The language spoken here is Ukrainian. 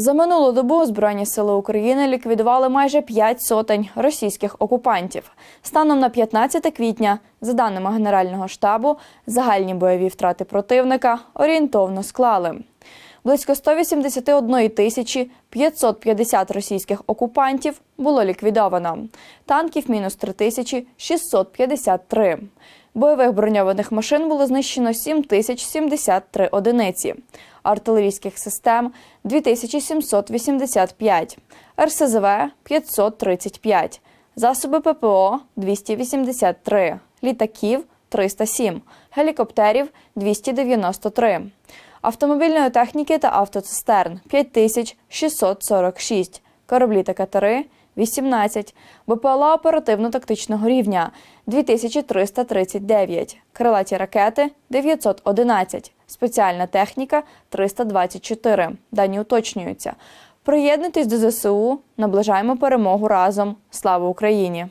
За минулу добу Збройні сили України ліквідували майже 5 сотень російських окупантів. Станом на 15 квітня, за даними Генерального штабу, загальні бойові втрати противника орієнтовно склали. Близько 181 тисячі 550 російських окупантів було ліквідовано. Танків мінус 3653. Бойових броньованих машин було знищено 7073 одиниці, артилерійських систем 2785, РСЗВ 535, засоби ППО 283, літаків 307, гелікоптерів 293, автомобільної техніки та автоцистерн 5646, кораблі та катери 18, БПЛА оперативно-тактичного рівня 2339, крилаті ракети 911, спеціальна техніка 324. Дані уточнюються. Приєднуйтесь до ЗСУ, наближаємо перемогу разом. Слава Україні!